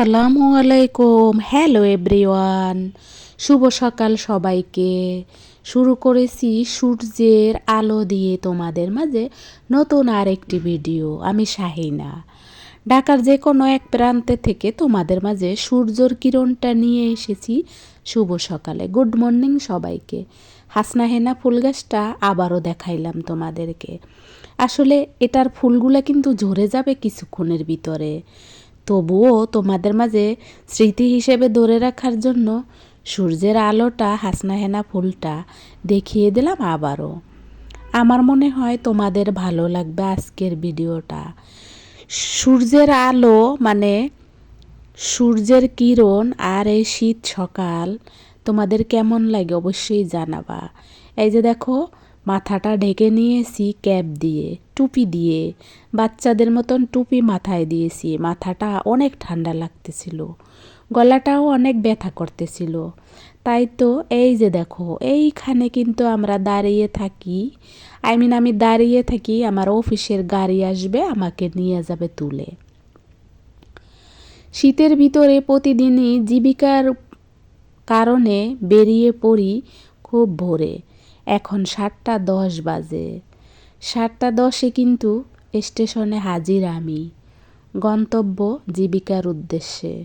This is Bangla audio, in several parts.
আসসালামু আলাইকুম। হ্যালো এভরিওয়ান শুভ সকাল সবাইকে। শুরু করেছি সূর্যের আলো দিয়ে তোমাদের মাঝে নতুন আর একটি ভিডিও আমি শাহিনা। ঢাকার যে কোনো এক প্রান্তে থেকে তোমাদের মাঝে সূর্যর কিরণটা নিয়ে এসেছি। শুভ সকালে। গুড মর্নিং সবাইকে। হাসনা হেনা ফুল গাছটা আবারও দেখাইলাম তোমাদেরকে। আসলে এটার ফুলগুলা কিন্তু ঝরে যাবে কিছুক্ষণের ভিতরে। তবুও তোমাদের মাঝে স্মৃতি হিসেবে ধরে রাখার জন্য সূর্যের আলোটা, হাসনা হেনা ফুলটা দেখিয়ে দিলাম আবারও। আমার মনে হয় তোমাদের ভালো লাগবে আজকের ভিডিওটা। সূর্যের আলো মানে সূর্যের কিরণ আর এই শীত সকাল তোমাদের কেমন লাগে অবশ্যই জানাবা। এই যে দেখো মাথাটা ঢেকে নিয়েছি, ক্যাপ দিয়ে, টুপি দিয়ে। বাচ্চাদের মতন টুপি মাথায় দিয়েছি। মাথাটা অনেক ঠান্ডা লাগতেছিল। গলাটাও অনেক ব্যথা করতেছিল। তাই তো, এই যে দেখো, এইখানে কিন্তু আমরা দাঁড়িয়ে থাকি। আই মিন আমি দাঁড়িয়ে থাকি, আমার অফিসের গাড়ি আসবে, আমাকে নিয়ে যাবে তুলে। শীতের ভিতরে প্রতিদিনই জীবিকার কারণে বেরিয়ে পড়ি খুব ভোরে। এখন সাতটা দশ বাজে। সাতটা দশে কিন্তু স্টেশনে হাজির আমি। গন্তব্য জীবিকার উদ্দেশ্যে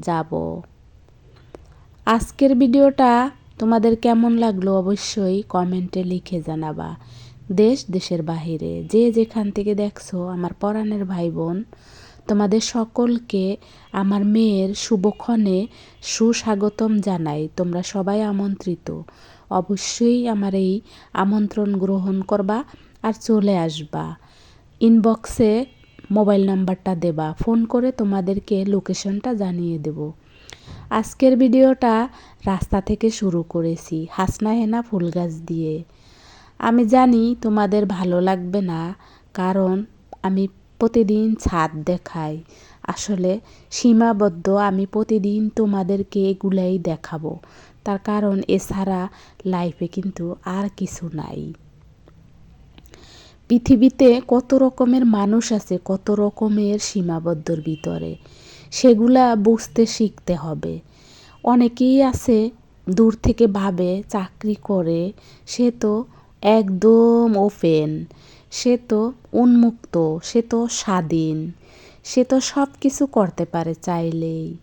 যাব। আজকের ভিডিওটা তোমাদের কেমন লাগল অবশ্যই কমেন্টে লিখে জানাবা। দেশ, দেশের বাহিরে যে যেখান থেকে দেখছ আমার পরাণের ভাই বোন তোমাদের সকলকে আমার মেয়ের শুভক্ষণে সুস্বাগতম জানাই। তোমরা সবাই আমন্ত্রিত। অবশ্যই আমার এই আমন্ত্রণ গ্রহণ করবা আর চলে আসবা। ইনবক্সে মোবাইল নাম্বারটা দেবা। ফোন করে তোমাদেরকে লোকেশনটা জানিয়ে দেব। আজকের ভিডিওটা রাস্তা থেকে শুরু করেছি, হাসনা হেনা ফুল গাছ দিয়ে। আমি জানি তোমাদের ভালো লাগবে না, কারণ আমি প্রতিদিন ছাদ দেখাই। আসলে সীমাবদ্ধ আমি প্রতিদিন তোমাদেরকে এগুলাই দেখাবো। তার কারণ এছাড়া লাইফে কিন্তু আর কিছু নাই। পৃথিবীতে কত রকমের মানুষ আছে, কত রকমের সীমাবদ্ধর ভিতরে, সেগুলা বুঝতে শিখতে হবে। অনেকেই আছে, দূর থেকে ভাবে চাকরি করে, সে তো একদম ওপেন সে তো উন্মুক্ত, সে তো স্বাধীন, সে তো সব কিছু করতে পারে চাইলেই।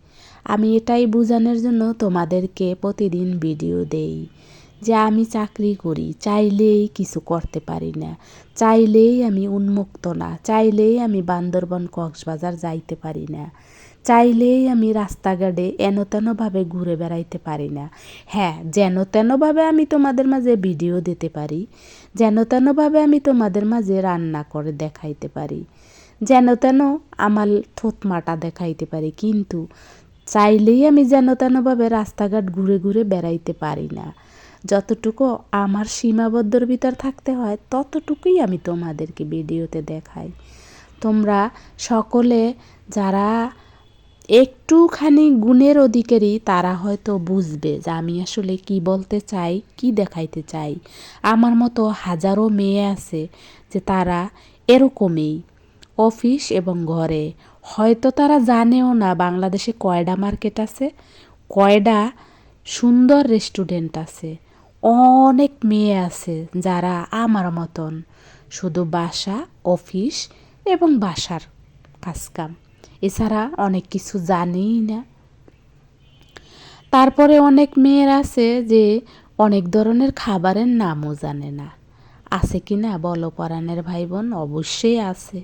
আমি এটাই বোঝানোর জন্য তোমাদেরকে প্রতিদিন ভিডিও দেই যে আমি চাকরি করি, চাইলেই কিছু করতে পারি না, চাইলেই আমি উন্মুক্ত না, চাইলেই আমি বান্দরবন কক্সবাজার যাইতে পারি না, চাইলেই আমি রাস্তাঘাটে এন তেনভাবে ঘুরে বেড়াইতে পারি না। হ্যাঁ যেন তেনভাবে আমি তোমাদের মাঝে ভিডিও দিতে পারি যেন তেনভাবে আমি তোমাদের মাঝে রান্না করে দেখাইতে পারি যেন তেন আমার থতমাটা দেখাইতে পারি, কিন্তু চাইলেই আমি যেন তেনভাবে রাস্তাঘাট ঘুরে ঘুরে বেড়াইতে পারি না। যতটুকু আমার সীমাবদ্ধর ভিতর থাকতে হয়, ততটুকুই আমি তোমাদেরকে ভিডিওতে দেখাই। তোমরা সকলে যারা একটুখানি গুণের অধিকারী, তারা হয়তো বুঝবে যে আমি আসলে কি বলতে চাই, কি দেখাইতে চাই। আমার মতো হাজারো মেয়ে আছে যে তারা এরকমই, অফিস এবং ঘরে। হয়তো তারা জানেও না বাংলাদেশে কয়ডা মার্কেট আছে, কয়ডা সুন্দর রেস্টুরেন্ট আছে, অনেক মেয়ে আছে যারা আমার মতন শুধু বাসা, অফিস এবং বাসার কাজকাম। এছাড়া অনেক কিছু জানেই না। তারপরে অনেক মেয়ের আছে যে অনেক ধরনের খাবারের নামও জানে না। আছে কি না বলো পরাণের ভাই বোন অবশ্যই আছে।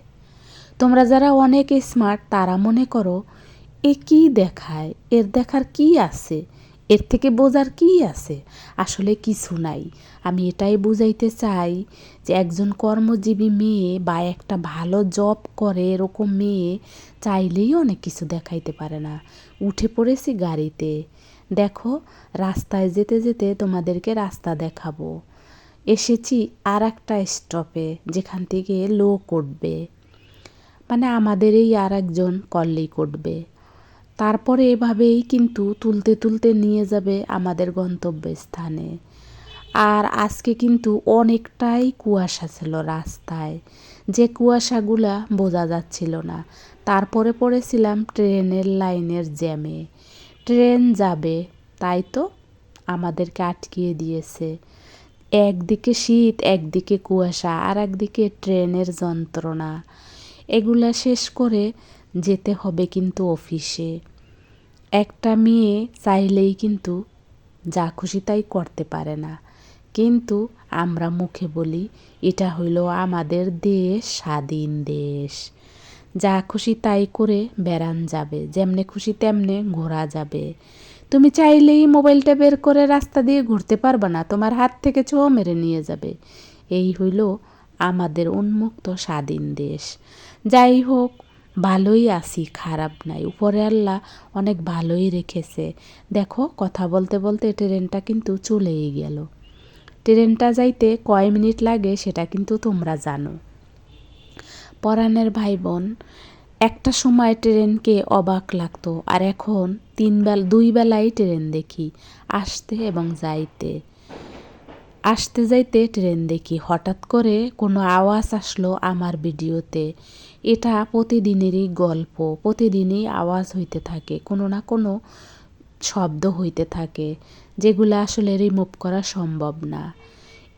তোমরা যারা অনেক স্মার্ট তারা মনে করো, এ কি দেখায়? এর দেখার কি আছে? এর থেকে বোঝার কি আছে? আসলে কিছু নাই। আমি এটাই বুঝাইতে চাই যে একজন কর্মজীবী মেয়ে বা একটা ভালো জব করে এরকম মেয়ে চাইলেই অনেক কিছু দেখাইতে পারে না। উঠে পড়েছি গাড়িতে। দেখো, রাস্তায় যেতে যেতে তোমাদেরকে রাস্তা দেখাবো। এসেছি আর একটা স্টপে যেখান থেকে লোক উঠবে। মানে আমাদের এই আর একজন কল্লেই করবে। তারপরে এভাবেই কিন্তু তুলতে তুলতে নিয়ে যাবে আমাদের গন্তব্যস্থানে। আর আজকে কিন্তু অনেকটাই কুয়াশা ছিল রাস্তায়। যে কুয়াশাগুলা বোঝা যাচ্ছিল না। তারপরে পড়েছিলাম ট্রেনের লাইনের জ্যামে। ট্রেন যাবে, তাই তো? আমাদেরকে আটকিয়ে দিয়েছে। একদিকে শীত, একদিকে কুয়াশা, আর একদিকে ট্রেনের যন্ত্রণা। এগুলা শেষ করে যেতে হবে কিন্তু অফিসে। একটা মেয়ে চাইলেই কিন্তু যা খুশি তাই করতে পারে না। কিন্তু আমরা মুখে বলি, এটা হইল আমাদের দেশ, স্বাধীন দেশ। যা খুশি তাই করে বেড়ান যাবে, যেমনে খুশি তেমনে ঘোরা যাবে। তুমি চাইলেই মোবাইলটা বের করে রাস্তা দিয়ে ঘুরতে পারবে না, তোমার হাত থেকে ছো মেরে নিয়ে যাবে। এই হইল আমাদের উন্মুক্ত স্বাধীন দেশ। যাই হোক, ভালোই আছি, খারাপ নাই। উপরে আল্লাহ অনেক ভালোই রেখেছে। দেখো, কথা বলতে বলতে ট্রেনটা কিন্তু চলেই গেল। ট্রেনটা যাইতে কয় মিনিট লাগে সেটা কিন্তু তোমরা জানো। পরাণের ভাই বোন একটা সময় ট্রেনকে অবাক লাগতো, আর এখন তিন বেল, দুই বেলায় ট্রেন দেখি, আসতে এবং যাইতে। আসতে যাইতে ট্রেন দেখি। হঠাৎ করে কোনো আওয়াজ আসলো আমার ভিডিওতে। এটা প্রতিদিনেরই গল্প, প্রতিদিনই আওয়াজ হইতে থাকে, কোনো না কোনো শব্দ হইতে থাকে, যেগুলো আসলে রিমুভ করা সম্ভব না।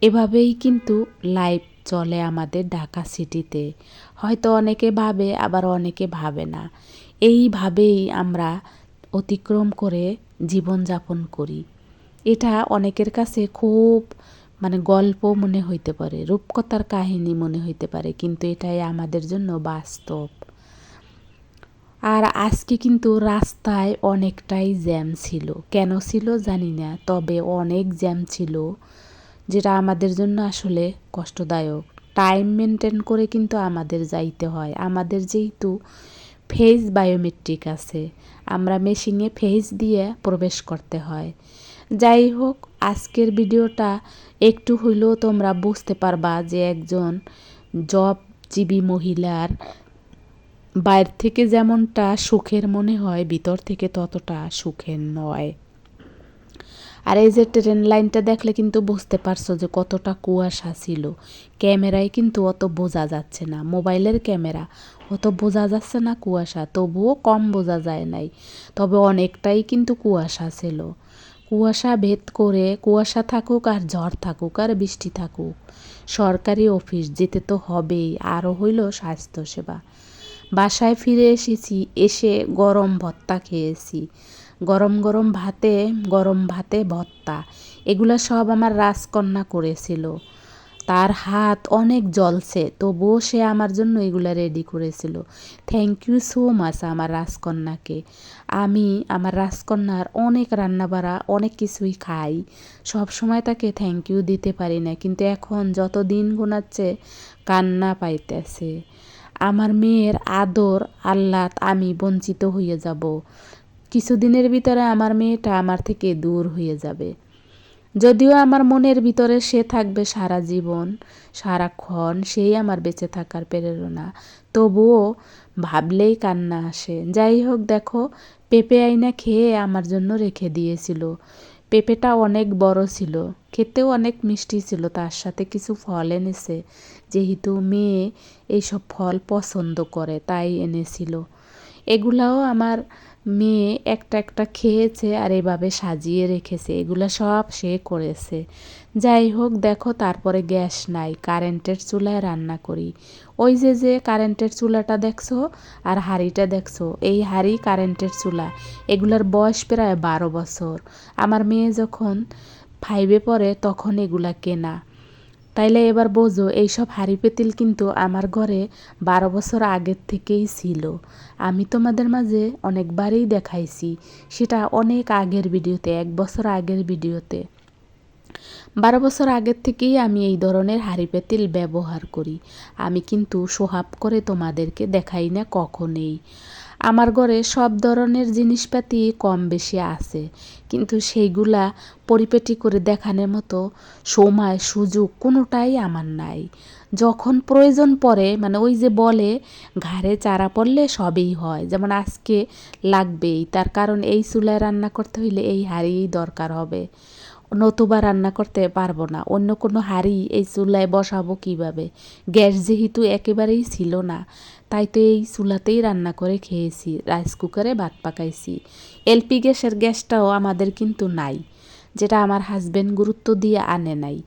এভাবেই কিন্তু লাইভ চলে আমাদের ঢাকা সিটিতে হয়তো অনেকে ভাবে, আবার অনেকে ভাবে না। এইভাবেই আমরা অতিক্রম করে জীবনযাপন করি। এটা অনেকের কাছে খুব মানে গল্প মনে হইতে পারে, রূপকথার কাহিনী মনে হইতে পারে, কিন্তু এটাই আমাদের জন্য বাস্তব। আর আজকে কিন্তু রাস্তায় অনেকটাই জ্যাম ছিল। কেন ছিল জানি না, তবে অনেক জ্যাম ছিল, যেটা আমাদের জন্য আসলে কষ্টদায়ক। টাইম মেনটেন করে কিন্তু আমাদের যাইতে হয়। আমাদের যেহেতু ফেস বায়োমেট্রিক আছে, আমরা মেশিনে ফেস দিয়ে প্রবেশ করতে হয়। যাই হোক, আজকের ভিডিওটা একটু হইলেও তোমরা বুঝতে পারবা যে একজন জবজীবী মহিলার বাইর থেকে যেমনটা সুখের মনে হয়, ভিতর থেকে ততটা সুখের নয়। আর এই যে ট্রেন লাইনটা দেখলে কিন্তু বুঝতে পারছ যে কতটা কুয়াশা ছিল। ক্যামেরায় কিন্তু অত বোঝা যাচ্ছে না, মোবাইলের ক্যামেরা অত বোঝা যাচ্ছে না কুয়াশা, তবুও কম বোঝা যায় নাই। তবে অনেকটাই কিন্তু কুয়াশা ছিল। কুয়াশা ভেদ করে কুয়াশা থাকুক আর ঝড় থাকুক আর বৃষ্টি থাকুক, সরকারি অফিস যেতে তো হবেই, আরও হইল স্বাস্থ্যসেবা। বাসায় ফিরে এসেছি, এসে গরম ভত্তা খেয়েছি। গরম গরম ভাতে গরম ভাতে ভত্তা, এগুলো সব আমার রাজকন্যা করেছিল। তার হাত অনেক জলছে তবুও সে আমার জন্য এগুলো রেডি করেছিল। থ্যাংক ইউ সো মাচ আমার রাজকন্যাকে। আমি আমার রাজকন্যার অনেক রান্নাবাড়া, অনেক কিছুই খাই। সব সময় তাকে থ্যাংক ইউ দিতে পারি না, কিন্তু এখন যত দিন গোনাচ্ছে, কান্না পাইতেছে। আমার মেয়ের আদর, আহ্লাদ আমি বঞ্চিত হয়ে যাব। কিছুদিনের ভিতরে আমার মেয়েটা আমার থেকে দূর হয়ে যাবে। যদিও আমার মনের ভিতরে সে থাকবে সারা জীবন, সারাক্ষণ সেই আমার বেঁচে থাকার প্রেরণা। তবুও ভাবলেই কান্না আসে। যাই হোক, দেখো, পেঁপে আইনা খেয়ে আমার জন্য রেখে দিয়েছিল। পেঁপেটা অনেক বড় ছিল, খেতেও অনেক মিষ্টি ছিল, তার সাথে কিছু ফল এনেছে। যেহেতু মেয়ে এইসব ফল পছন্দ করে, তাই এনেছিল। এগুলাও আমার মেয়ে একটা একটা খেয়েছে আর এভাবে সাজিয়ে রেখেছে। এগুলো সব সে করেছে। যাই হোক, দেখো তারপরে গ্যাস নাই, কারেন্টের চুলায় রান্না করি। ওই যে যে কারেন্টের চুলাটা দেখছ আর হাঁড়িটা দেখছ, এই হাঁড়ি কারেন্টের চুলা। এগুলার বয়স প্রায় বারো বছর। আমার মেয়ে যখন ফাইভে পড়ে, তখন এগুলা কেনা। তাইলে এবার বোঝো, এইসব হাঁড়ি পেতিল কিন্তু আমার ঘরে বারো বছর আগের থেকেই ছিল। আমি তোমাদের মাঝে অনেকবারই দেখাইছি, সেটা অনেক আগের ভিডিওতে, এক বছর আগের ভিডিওতে। বারো বছর আগের থেকেই আমি এই ধরনের হাঁড়ি পেতিল ব্যবহার করি। আমি কিন্তু সোহাব করে তোমাদেরকে দেখাই না কখনই। আমার ঘরে সব ধরনের জিনিসপাতি কম বেশি আছে। কিন্তু সেইগুলা পরিপেটি করে দেখানোর মতো সময়, সুযোগ কোনোটাই আমার নাই। যখন প্রয়োজন পড়ে মানে ওই যে বলে, ঘাড়ে চারা পড়লে সবই হয়। যেমন আজকে লাগবেই, তার কারণ এই চুলায় রান্না করতে হইলে এই হাঁড়িই দরকার হবে। নতুবা রান্না করতে পারব না। অন্য কোনো হাড়ি এই চুলায় বসাবো কীভাবে? গ্যাস যেহেতু একেবারেই ছিল না, তাই তো এই চুলাতেই রান্না করে খেয়েছি, রাইস কুকারে ভাত পাকাইছি। এলপি গ্যাসের গ্যাসটাও আমাদের কিন্তু নাই, যেটা আমার হাজব্যান্ড গুরুত্ব দিয়ে আনে নাই।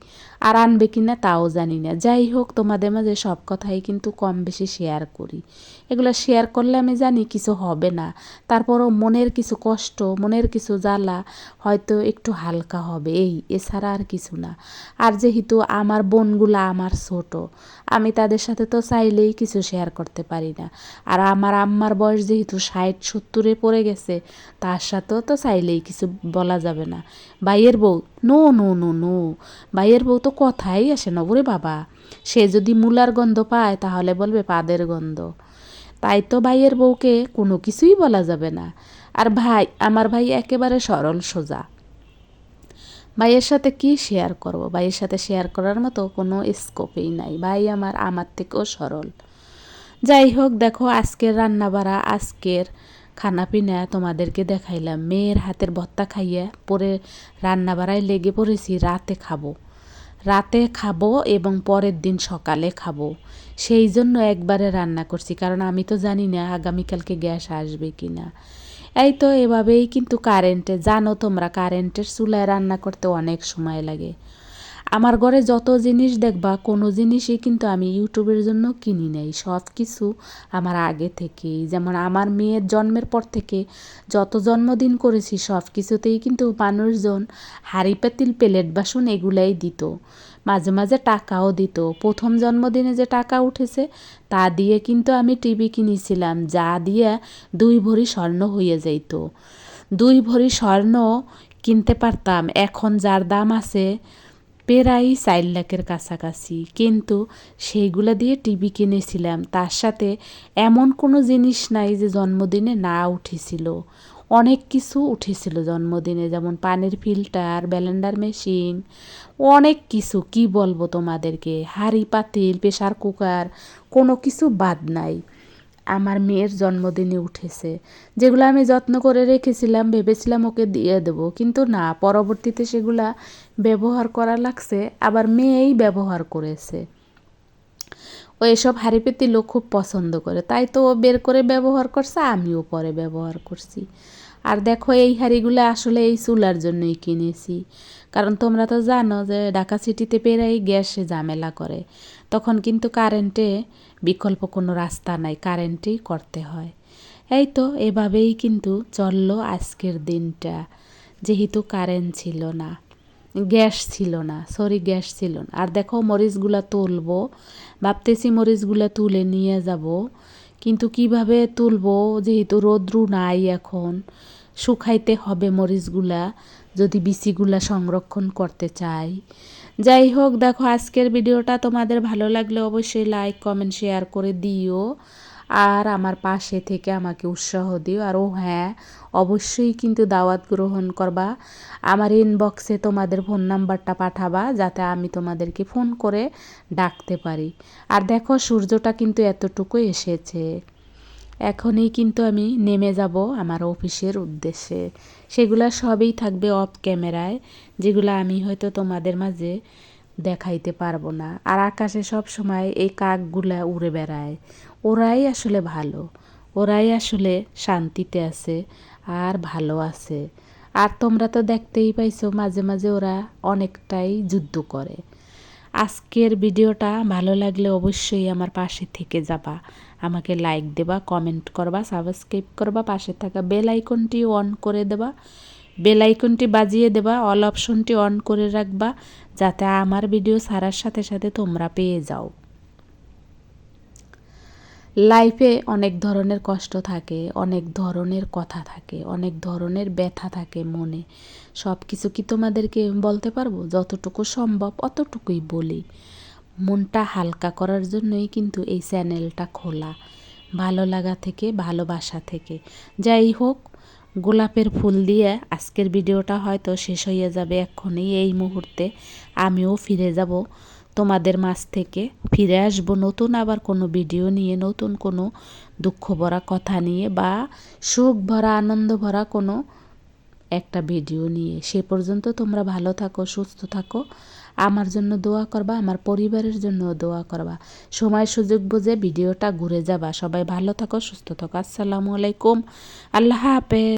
আর আনবে কি না তাও জানি না। যাই হোক, তোমাদের মাঝে সব কথাই কিন্তু কম বেশি শেয়ার করি। এগুলো শেয়ার করলে আমি জানি কিছু হবে না। তারপরও মনের কিছু কষ্ট, মনের কিছু জ্বালা হয়তো একটু হালকা হবে। এই, এছাড়া আর কিছু না। আর যেহেতু আমার বোনগুলা আমার ছোট, আমি তাদের সাথে তো চাইলেই কিছু শেয়ার করতে পারি না। আর আমার আম্মার বয়স যেহেতু ষাট, সত্তরে পড়ে গেছে, তার সাথেও তো চাইলেই কিছু বলা যাবে না। ভাইয়ের বউ নো নো নো নো। ভাইয়ের বউ তো কথাই আসে না বাবা। সে যদি মূলার গন্ধ পায় তাহলে বলবে পাদের গন্ধ। তাই তো ভাইয়ের বউকে কোনো কিছুই বলা যাবে না। আর ভাই, আমার ভাই একেবারে সরল সোজা। ভাইয়ের সাথে কি শেয়ার করব? ভাইয়ের সাথে শেয়ার করার মতো কোনো স্কোপেই নাই। ভাই আমার আমার থেকেও সরল। যাই হোক, দেখো আজকের রান্না বাড়া আজকের খানা পিনা তোমাদেরকে দেখাইলাম। মেয়ের হাতের ভত্তা খাইয়ে পরে রান্না বাড়ায় লেগে পড়েছি, রাতে খাব। রাতে খাব এবং পরের দিন সকালে খাব। সেই জন্য একবারে রান্না করছি, কারণ আমি তো জানি না আগামীকালকে গ্যাস আসবে কি না এই তো এভাবেই কিন্তু কারেন্টে জানো তোমরা কারেন্টের চুলায় রান্না করতে অনেক সময় লাগে। আমার ঘরে যত জিনিস দেখবা, কোনো জিনিসই কিন্তু আমি ইউটিউবের জন্য কিনি নাই। সব কিছু আমার আগে থেকেই। যেমন আমার মেয়ের জন্মের পর থেকে যত জন্মদিন করেছি, সব কিছুতেই কিন্তু মানুষজন হাঁড়ি, পাতিল, প্লেট, বাসন এগুলাই দিত। মাঝে মাঝে টাকাও দিত। প্রথম জন্মদিনে যে টাকা উঠেছে, তা দিয়ে কিন্তু আমি টিভি কিনেছিলাম। যা দিয়ে দুই ভরি স্বর্ণ হয়ে যাইত। দুই ভরি স্বর্ণ কিনতে পারতাম। এখন যার দাম আছে প্রায় চার লাখের কাছাকাছি। কিন্তু সেইগুলো দিয়ে টিভি কিনেছিলাম। তার সাথে এমন কোনো জিনিস নাই যে জন্মদিনে না উঠেছিল। অনেক কিছু উঠেছিল জন্মদিনে, যেমন পানির ফিল্টার ব্যালেন্ডার মেশিন, অনেক কিছু। কি বলব তোমাদেরকে? হাঁড়ি, পাতিল প্রেশার কুকার, কোনো কিছু বাদ নাই। আমার মেয়ের জন্মদিনে উঠেছে। যেগুলো আমি যত্ন করে রেখেছিলাম, ভেবেছিলাম ওকে দিয়ে দেবো। কিন্তু না, পরবর্তীতে সেগুলা ব্যবহার করা লাগছে, আবার মেয়েই ব্যবহার করেছে। ও এসব হাঁড়ি পেতিলও খুব পছন্দ করে। তাই তো ও বের করে ব্যবহার করছে, আমিও পরে ব্যবহার করছি। আর দেখো, এই হাঁড়িগুলো আসলে এই চুলার জন্যই কিনেছি। কারণ তোমরা তো জানো যে ঢাকা সিটিতে পেরাই গ্যাসে ঝামেলা করে। তখন কিন্তু কারেন্টে বিকল্প কোনো রাস্তা নাই, কারেন্টেই করতে হয়। এই তো এভাবেই কিন্তু চলল আজকের দিনটা। যেহেতু কারেন্ট ছিল না, গ্যাস ছিল না, সরি গ্যাস ছিল না। আর দেখো মরিচগুলা তুলবো, ভাবতেছি মরিচগুলা তুলে নিয়ে যাব। কিন্তু কীভাবে তুলবো? যেহেতু রোদ্রু নাই এখন, শুকাইতে হবে মরিচগুলা। যদি বিচিগুলা সংরক্ষণ করতে চাই। যাই হোক, দেখো, আজকের ভিডিওটা তোমাদের ভালো লাগলে অবশ্যই লাইক কমেন্ট শেয়ার করে দিও। আর আমার পাশে থেকে আমাকে উৎসাহ দিও। আর ও হ্যাঁ অবশ্যই কিন্তু দাওয়াত গ্রহণ করবা। আমার ইনবক্সে তোমাদের ফোন নাম্বারটা পাঠাবা, যাতে আমি তোমাদেরকে ফোন করে ডাকতে পারি। আর দেখো, সূর্যটা কিন্তু এতটুকু এসেছে। এখনই কিন্তু আমি নেমে যাব আমার অফিসের উদ্দেশ্যে। সেগুলো সবই থাকবে অফ ক্যামেরায় যেগুলো আমি হয়তো তোমাদের মাঝে দেখাইতে পারব না। আর আকাশে সব সময় এই কাকগুলা উড়ে বেড়ায়। ওরাই আসলে ভালো, ওরাই আসলে শান্তিতে আছে আর ভালো আছে। আর তোমরা তো দেখতেই পাইছো, মাঝে মাঝে ওরা অনেকটাই যুদ্ধ করে। আজকের ভিডিওটা ভালো লাগলে অবশ্যই আমার পাশে থেকে যাবা। আমাকে লাইক দেবা কমেন্ট করবা সাবস্ক্রাইব করবা, পাশে থাকা বেল আইকনটি অন করে দেবা। বেল আইকনটি বাজিয়ে দেবা অল অপশনটি অন করে রাখবা, যাতে আমার ভিডিও সারার সাথে সাথে তোমরা পেয়ে যাও। লাইফে অনেক ধরনের কষ্ট থাকে, অনেক ধরনের কথা থাকে, অনেক ধরনের ব্যথা থাকে মনে। সব কিছু কি তোমাদেরকে বলতে পারব? যতটুকু সম্ভব অতটুকুই বলি। মনটা হালকা করার জন্যই কিন্তু এই চ্যানেলটা খোলা। ভালো লাগা থেকে, ভালোবাসা থেকে। যাই হোক, গোলাপের ফুল দিয়ে আজকের ভিডিওটা হয়তো শেষ হয়ে যাবে এক্ষুনি এই মুহূর্তে। আমিও ফিরে যাব। তোমাদের মাছ থেকে ফিরে আসব। নতুন আবার কোনো ভিডিও নিয়ে, নতুন কোনো দুঃখ ভরা কথা নিয়ে বা সুখ ভরা, আনন্দ ভরা কোনো একটা ভিডিও নিয়ে। সে পর্যন্ত তোমরা ভালো থাকো, সুস্থ থাকো। আমার জন্য দোয়া করবা, আমার পরিবারের জন্য দোয়া করবা। সময় সুযোগ বুঝে ভিডিওটা ঘুরে যাবা। সবাই ভালো থাকো, সুস্থ থাকো। আসসালামু আলাইকুম। আল্লাহ হাফেজ।